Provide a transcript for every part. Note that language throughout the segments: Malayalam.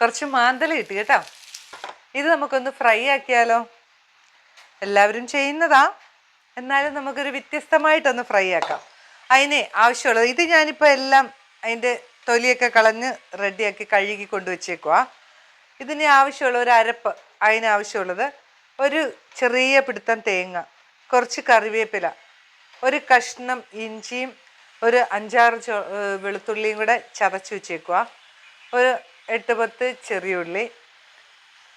കുറച്ച് മാന്തൽ കിട്ടി കേട്ടോ. ഇത് നമുക്കൊന്ന് ഫ്രൈ ആക്കിയാലോ? എല്ലാവരും ചെയ്യുന്നതാ. എന്നാലും നമുക്കൊരു വ്യത്യസ്തമായിട്ടൊന്ന് ഫ്രൈ ആക്കാം. അതിന് ആവശ്യമുള്ളത് ഇത് ഞാനിപ്പോൾ എല്ലാം അതിന്റെ തൊലിയൊക്കെ കളഞ്ഞ് റെഡിയാക്കി കഴുകി കൊണ്ടുവച്ചേക്കുവാ ഇതിന് ആവശ്യമുള്ള ഒരു അരപ്പ് അതിനാവശ്യമുള്ളത് ഒരു ചെറിയ പിടുത്തം തേങ്ങ കുറച്ച് കറിവേപ്പില ഒരു കഷ്ണം ഇഞ്ചിയും ഒരു അഞ്ചാറ് വെളുത്തുള്ളിയും കൂടെ ചതച്ച് വെച്ചേക്കുക ഒരു എട്ട് പത്ത് ചെറിയുള്ളി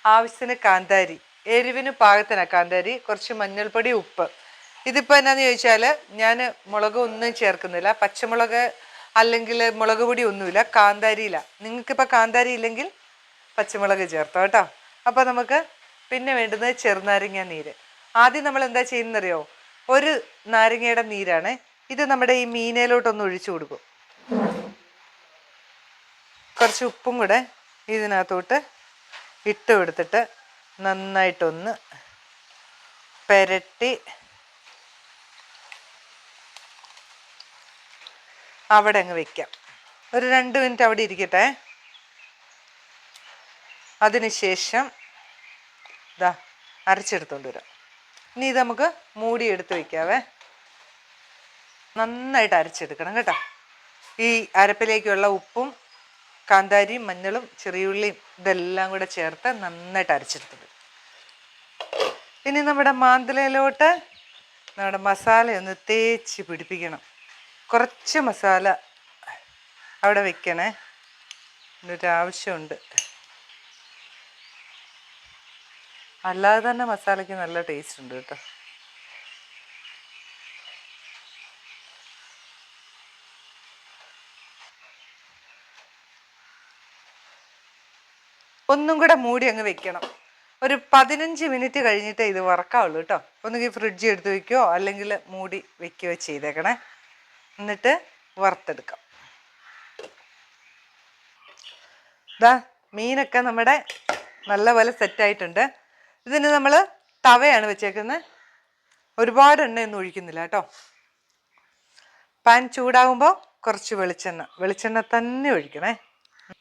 ആവശ്യത്തിന് കാന്താരി എരിവിന് പാകത്തിനാണ് കാന്താരി കുറച്ച് മഞ്ഞൾപ്പൊടി ഉപ്പ്. ഇതിപ്പോൾ എന്നാന്ന് ചോദിച്ചാൽ ഞാൻ മുളക് ഒന്നും ചേർക്കുന്നില്ല പച്ചമുളക് അല്ലെങ്കിൽ മുളക് പൊടി ഒന്നുമില്ല കാന്താരിയില്ല നിങ്ങൾക്കിപ്പോൾ കാന്താരി ഇല്ലെങ്കിൽ പച്ചമുളക് ചേർത്തോ കേട്ടോ. അപ്പോൾ നമുക്ക് പിന്നെ വേണ്ടുന്നത് ചെറുനാരങ്ങ നീര്. ആദ്യം നമ്മൾ എന്താ ചെയ്യുന്നറിയോ? ഒരു നാരങ്ങയുടെ നീരാണ്. ഇത് നമ്മുടെ ഈ മീനയിലോട്ടൊന്ന് ഒഴിച്ചു കൊടുക്കും. കുറച്ച് ഉപ്പും കൂടെ ഇതിനകത്തോട്ട് ഇട്ട് കൊടുത്തിട്ട് നന്നായിട്ടൊന്ന് പെരട്ടി അവിടെ അങ്ങ് വെക്കാം. ഒരു രണ്ട് മിനിറ്റ് അവിടെ ഇരിക്കട്ടെ. അതിനുശേഷം ഇതാ അരച്ചെടുത്തോണ്ട് വരാം. ഇനി ഇത് നമുക്ക് മൂടി എടുത്ത് വെക്കാവേ. നന്നായിട്ട് അരച്ചെടുക്കണം കേട്ടോ. ഈ അരപ്പിലേക്കുള്ള ഉപ്പും കാന്താരിയും മഞ്ഞളും ചെറിയുള്ളിയും ഇതെല്ലാം കൂടെ ചേർത്ത് നന്നായിട്ട് അരച്ചെടുത്തത് ഇനി നമ്മുടെ മാന്തലയിലോട്ട് നമ്മുടെ മസാല ഒന്ന് തേച്ച് പിടിപ്പിക്കണം. കുറച്ച് മസാല അവിടെ വെക്കണേ. എന്നൊരാവശ്യമുണ്ട് അല്ലാതെ തന്നെ മസാലയ്ക്ക് നല്ല ടേസ്റ്റ് ഉണ്ട് കേട്ടോ. ഒന്നും കൂടെ മൂടി അങ്ങ് വെക്കണം. ഒരു പതിനഞ്ച് മിനിറ്റ് കഴിഞ്ഞിട്ടേ ഇത് വറക്കാവുള്ളൂ കേട്ടോ ഒന്നുകിൽ ഫ്രിഡ്ജ് എടുത്ത് വെക്കുകയോ അല്ലെങ്കിൽ മൂടി വെക്കുകയോ ചെയ്തേക്കണേ. എന്നിട്ട് വറുത്തെടുക്കാം. ഇതാ മീനൊക്കെ നമ്മുടെ നല്ലപോലെ സെറ്റായിട്ടുണ്ട്. ഇതിന് നമ്മൾ തവയാണ് വെച്ചേക്കുന്നത്. ഒരുപാട് എണ്ണയൊന്നും ഒഴിക്കുന്നില്ല കേട്ടോ പാൻ ചൂടാകുമ്പോൾ കുറച്ച് വെളിച്ചെണ്ണ വെളിച്ചെണ്ണ തന്നെ ഒഴിക്കണേ.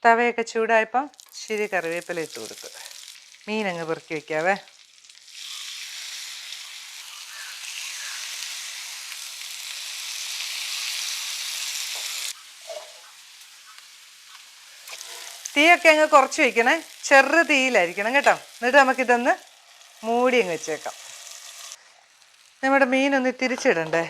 തവയൊക്കെ ചൂടായപ്പം ശരി കറിവേപ്പില ഇട്ട് കൊടുത്ത് മീനങ്ങ് പെറുക്കി വെക്കാവേ. തീയൊക്കെ അങ്ങ് കുറച്ച് വയ്ക്കണേ. ചെറു തീയിലായിരിക്കണം കേട്ടോ. എന്നിട്ട് നമുക്കിതൊന്ന് മൂടി അങ്ങ് വെച്ചേക്കാം. നമ്മുടെ മീനൊന്ന് തിരിച്ചിടണ്ടേ?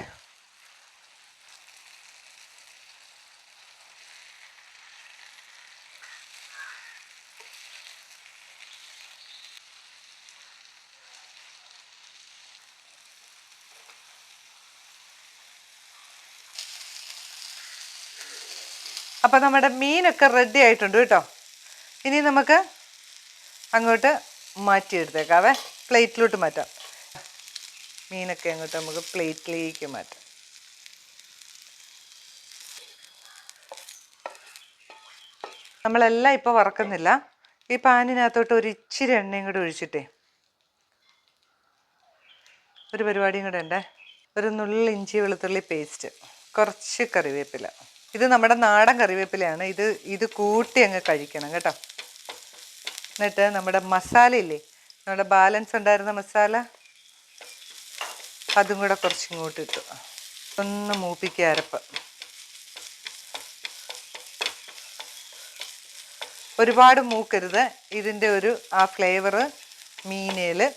അപ്പം നമ്മുടെ മീനൊക്കെ റെഡി ആയിട്ടുണ്ട് കേട്ടോ. ഇനി നമുക്ക് അങ്ങോട്ട് മാറ്റിയെടുത്തേക്കാവേ. പ്ലേറ്റിലോട്ട് മാറ്റാം. മീനൊക്കെ അങ്ങോട്ട് നമുക്ക് പ്ലേറ്റിലേക്ക് മാറ്റാം. നമ്മളെല്ലാം ഇപ്പോൾ വറക്കുന്നില്ല. ഈ പാനിനകത്തോട്ട് ഒരു ഇച്ചിരി എണ്ണയും കൂടെ ഒഴിച്ചിട്ടേ. ഒരു പരിപാടിയും കൂടെ ഉണ്ടേ. ഒരു നുള്ളിഞ്ചി വെളുത്തുള്ളി പേസ്റ്റ് കുറച്ച് കറിവേപ്പില. ഇത് നമ്മുടെ നാടൻ കറിവേപ്പിലയാണ്. ഇത് ഇത് കൂട്ടി അങ്ങ് കഴിക്കണം കേട്ടോ. എന്നിട്ട് നമ്മുടെ മസാല ഇല്ലേ? നമ്മുടെ ബാലൻസ് ഉണ്ടായിരുന്ന മസാല? അതും കൂടെ കുറച്ചിങ്ങോട്ട് ഇട്ടു. ഒന്ന് മൂപ്പിക്കുക അരപ്പ്. ഒരുപാട് മൂക്കരുത്. ഇതിന്റെ ഒരു ആ ഫ്ലേവർ മീനയിൽ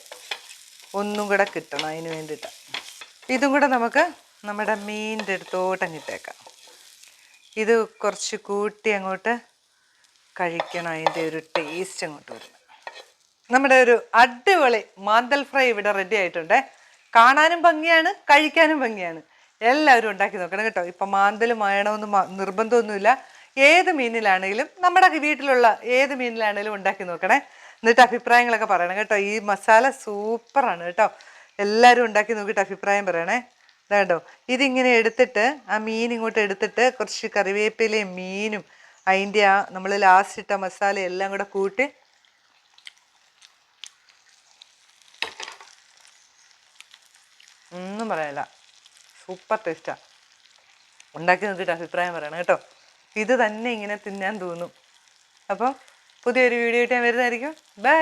ഒന്നും കൂടെ കിട്ടണം അതിന് വേണ്ടിയിട്ട്. ഇതും കൂടെ നമുക്ക് നമ്മുടെ മീനിന്റെ അടുത്തോട്ടം ഇട്ടേക്കാം ഇത് കുറച്ച് കൂട്ടി അങ്ങോട്ട് കഴിക്കണം. അതിന്റെ ഒരു ടേസ്റ്റ് അങ്ങോട്ട് വരുന്നത് നമ്മുടെ ഒരു അടിപൊളി മാന്തൽ ഫ്രൈ ഇവിടെ റെഡി ആയിട്ടുണ്ട്. കാണാനും ഭംഗിയാണ് കഴിക്കാനും ഭംഗിയാണ്. എല്ലാവരും ഉണ്ടാക്കി നോക്കണം കേട്ടോ. ഇപ്പം മാന്തൽ മായണമെന്ന് നിർബന്ധമൊന്നുമില്ല. ഏത് മീനിലാണെങ്കിലും നമ്മുടെ വീട്ടിലുള്ള ഏത് മീനിലാണെങ്കിലും ഉണ്ടാക്കി നോക്കണേ. എന്നിട്ട് അഭിപ്രായങ്ങളൊക്കെ പറയണം കേട്ടോ. ഈ മസാല സൂപ്പറാണ് കേട്ടോ. എല്ലാവരും ഉണ്ടാക്കി നോക്കിയിട്ട് അഭിപ്രായം പറയണേ. ഇതാണ്ടോ ഇതിങ്ങനെ എടുത്തിട്ട് ആ മീൻ ഇങ്ങോട്ട് എടുത്തിട്ട് കുറച്ച് കറിവേപ്പിലയും മീനും അതിന്റെ ആ നമ്മൾ ലാസ്റ്റ് ഇട്ട മസാല എല്ലാം കൂടെ കൂട്ടി ഒന്നും പറയാനില്ല സൂപ്പർ ടേസ്റ്റാണ് ഉണ്ടാക്കി നോക്കിയിട്ട് അഭിപ്രായം പറയണം കേട്ടോ. ഇത് തന്നെ ഇങ്ങനെ തിന്നാൻ തോന്നും. അപ്പം പുതിയൊരു വീഡിയോ ആയിട്ട് ഞാൻ വരുന്നതായിരിക്കും. ബൈ